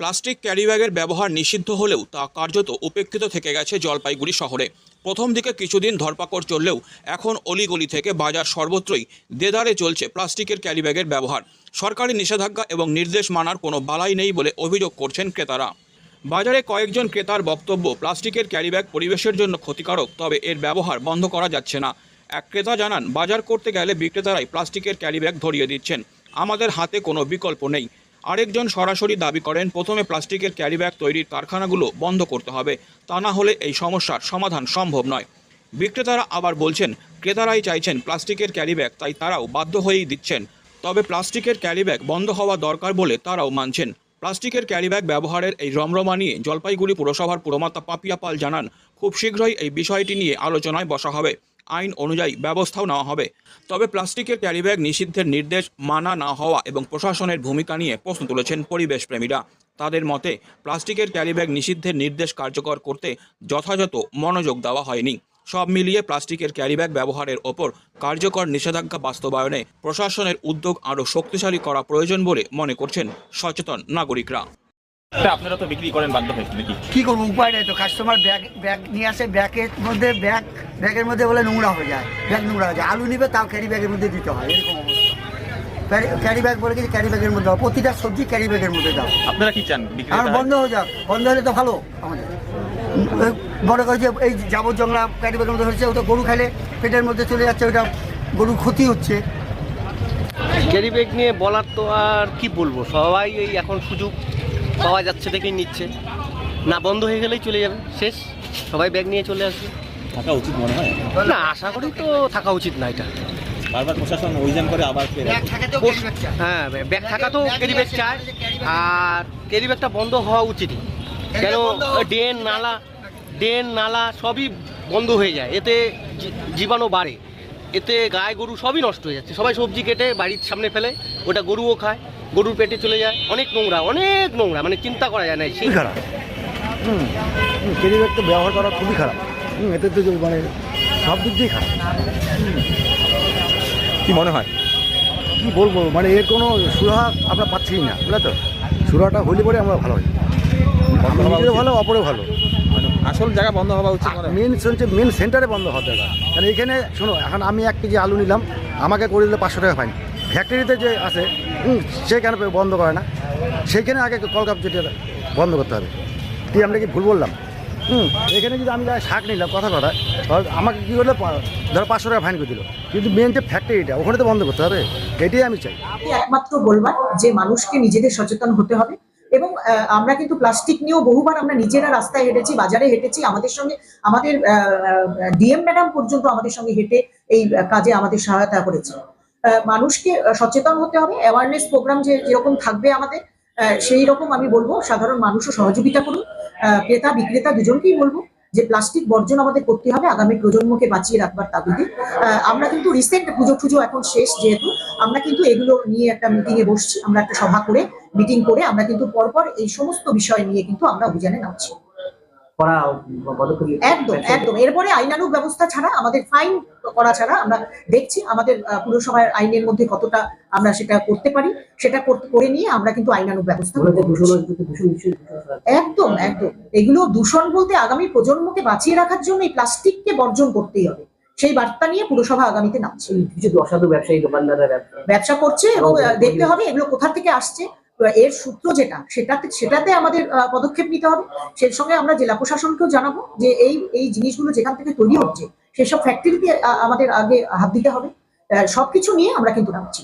Plastic ক্যারিব্যাগের ব্যবহার নিষিদ্ধ হলেও তা কার্যত উপেক্ষিত থেকে গেছে জলপাইগুড়ি শহরে। প্রথম দিকে কিছুদিন ধরপাকড় চললেও এখন অলিগলি থেকে বাজার সর্বত্রই দেদারে চলছে প্লাস্টিকের ক্যারিব্যাগের ব্যবহার। সরকারি নিষেধাজ্ঞা এবং নির্দেশ মানার কোনো বালাই নেই বলে অভিযোগ করছেন ক্রেতারা। বাজারে কয়েকজন ক্রেতার বক্তব্য, প্লাস্টিকের ক্যারিব্যাগ পরিবেশের জন্য ক্ষতিকারক, তবে এর ব্যবহার বন্ধ করা যাচ্ছে না। এক ক্রেতা জানান, বাজার করতে গেলে বিক্রেতারাই প্লাস্টিকের ক্যারিব্যাগ ধরিয়ে দিচ্ছেন। আমাদের হাতে কোনো বিকল্প নেই। আরেকজন সরাসরি দাবি করেন, প্রথমে প্লাস্টিকের ক্যারিব্যাগ তৈরির কারখানাগুলো বন্ধ করতে হবে। তা না হলে এই সমস্যার সমাধান সম্ভব নয়। বিক্রেতারা আবার বলছেন, ক্রেতারাই চাইছেন প্লাস্টিকের ক্যারিব্যাগ, তাই তারাও বাধ্য হয়েই দিচ্ছেন। তবে প্লাস্টিকের ক্যারিব্যাগ বন্ধ হওয়া দরকার বলে তারাও মানছেন। প্লাস্টিকের ক্যারিব্যাগ ব্যবহারের এই রমরমা নিয়ে জলপাইগুড়ি পুরসভার পুরমাতা পাপিয়া পাল জানান, খুব শীঘ্রই এই বিষয়টি নিয়ে আলোচনায় বসা হবে। আইন অনুযায়ী ব্যবস্থাও নেওয়া হবে। তবে প্লাস্টিকের ক্যারিব্যাগ নিষিদ্ধের নির্দেশ মানা না হওয়া এবং প্রশাসনের ভূমিকা নিয়ে প্রশ্ন তুলেছেন পরিবেশ প্রেমীরা তাদের মতে, প্লাস্টিকের ক্যারিব্যাগ নিষিদ্ধের নির্দেশ কার্যকর করতে যথাযথ মনোযোগ দেওয়া হয়নি। সব মিলিয়ে প্লাস্টিকের ক্যারিব্যাগ ব্যবহারের ওপর কার্যকর নিষেধাজ্ঞা বাস্তবায়নে প্রশাসনের উদ্যোগ আরও শক্তিশালী করা প্রয়োজন বলে মনে করছেন সচেতন নাগরিকরা। আপনারা তো বিক্রি করেন বাধ্য হয়েছে নাকি? কি করব উপায় নেই তো। কাস্টমার ব্যাগ ব্যাগ নিয়ে আসে ব্যাগের মধ্যে ব্যাগ ব্যাগের মধ্যে বলে নোংরা হয়ে যায় ব্যাগ নোংরা হয়ে যায়। আলু নিবে তাও ক্যারি ব্যাগের মধ্যে দিতে হয় এরকম ক্যারি ব্যাগ বলে কিছু ক্যারি ব্যাগের মধ্যে দাও প্রতিটা সবজি ক্যারি ব্যাগের মধ্যে দাও। আপনারা কি চান আর বন্ধ হয়ে যাক বন্ধ হলে তো ভালো আমাদের। মনে করে যে এই যাবর জংলা ক্যারি ব্যাগের মধ্যে হচ্ছে ওটা গরু খেলে পেটের মধ্যে চলে যাচ্ছে ওটা গরুর ক্ষতি হচ্ছে। ক্যারি ব্যাগ নিয়ে বলার তো আর কি বলব? সবাই এই এখন সুযোগ পাওয়া যাচ্ছে দেখেই নিচ্ছে। না বন্ধ হয়ে গেলেই চলে যাবে। শেষ। সবাই ব্যাগ নিয়ে চলে আসবে। থাকা উচিত মনে হয়? না আশা করি তো থাকা উচিত না এটা। বারবার প্রশাসন অভিযান করে আবার। হ্যাঁ ব্যাগ থাকা তো ক্যারি ব্যাগ চায় আর ক্যারি ব্যাগটা বন্ধ হওয়া উচিতই কেন ড্রেন নালা ড্রেন নালা সবই বন্ধ হয়ে যায়। এতে জীবাণু বাড়ে। এতে গায়ে গরু সবই নষ্ট হয়ে যাচ্ছে। সবাই সবজি কেটে বাড়ির সামনে ফেলে। ওটা গরুও খায়। গরুর পেটে চলে যায় অনেক নোংরা অনেক নোংরা মানে চিন্তা করা যায় না সেই খুবই খারাপ। হুম তো ব্যবহার করা খুবই খারাপ। হুম এতে তো মানে সব দিক দিয়ে খারাপ। কি মনে হয়? কী বলব মানে এর কোনো সুরাহা আমরা পাচ্ছি না বুঝলে তো? সুরাহাটা হলে পরে আমরা ভালো হই। বন্ধ হওয়া ভালো অপরেও ভালো। আসল জায়গা বন্ধ হওয়া উচিত মনে মেন হচ্ছে মেন সেন্টারে বন্ধ হওয়ার দরকার কারণ এখানে শোনো এখন আমি এক কেজি আলু নিলাম আমাকে করে দিলে পাঁচশো টাকা ফাইন। ফ্যাক্টরিতে যে আছে সে কেন বন্ধ করে না? সেইখানে আগে কলকাপ যেটা বন্ধ করতে হবে। কি আমরা কি ভুল বললাম? হুম এখানে যদি আমি শাক নিলাম, কথা কথা আমাকে কী করল ধরো পাঁচশো টাকা ফাইন করে দিল। কিন্তু মেন যে ফ্যাক্টরিটা ওখানে তো বন্ধ করতে হবে। এটাই আমি চাই। আপনি একমাত্র বলবার যে মানুষকে নিজেদের সচেতন হতে হবে এবং আমরা কিন্তু প্লাস্টিক নিয়েও বহুবার আমরা নিজেরা রাস্তায় হেঁটেছি, বাজারে হেঁটেছি, আমাদের সঙ্গে, আমাদের ডিএম ম্যাডাম পর্যন্ত আমাদের সঙ্গে হেঁটে এই কাজে আমাদের সহায়তা করেছে। মানুষকে সচেতন হতে হবে। অ্যাওয়ারনেস প্রোগ্রাম যে যেরকম থাকবে আমাদের সেই রকম আমি বলব, সাধারণ মানুষও সহযোগিতা করুন। ক্রেতা, বিক্রেতা দুজনকেই বলব যে প্লাস্টিক বর্জন আমাদের করতে হবে, আগামী প্রজন্মকে বাঁচিয়ে রাখবার তাগিদে। আমরা কিন্তু রিসেন্ট পুজো টুজো এখন শেষ যেহেতু, আমরা কিন্তু এগুলো নিয়ে একটা মিটিং এ বসছি, আমরা একটা সভা করে মিটিং করে আমরা কিন্তু পরপর এই সমস্ত বিষয় নিয়ে কিন্তু আমরা অভিযানে নামছি। একদম একদম। এরপরে আইনানুগ ব্যবস্থা ছাড়া আমাদের ফাইন করা ছাড়া আমরা দেখছি আমাদের পুরসভার আইনের মধ্যে কতটা আমরা সেটা করতে পারি। সেটা করে নিয়ে আমরা কিন্তু আইনানুগ ব্যবস্থা। একদম একদম। এগুলো দূষণ বলতে আগামী প্রজন্মকে বাঁচিয়ে রাখার জন্য এই প্লাস্টিককে বর্জন করতেই হবে। সেই বার্তা নিয়ে পুরসভা আগামীতে নামছে। কিছু অসাধু ব্যবসায়ী দোকানদাররা ব্যবসা করছে এবং দেখতে হবে এগুলো কোথা থেকে আসছে। এর সূত্র যেটা, সেটাতে সেটাতে আমাদের পদক্ষেপ নিতে হবে। সেই সঙ্গে আমরা জেলা প্রশাসনকেও জানাব যে এই এই জিনিসগুলো যেখান থেকে তৈরি হচ্ছে, সেসব ফ্যাক্টরিতে আমাদের আগে হাত দিতে হবে। সবকিছু নিয়ে আমরা কিন্তু নামছি।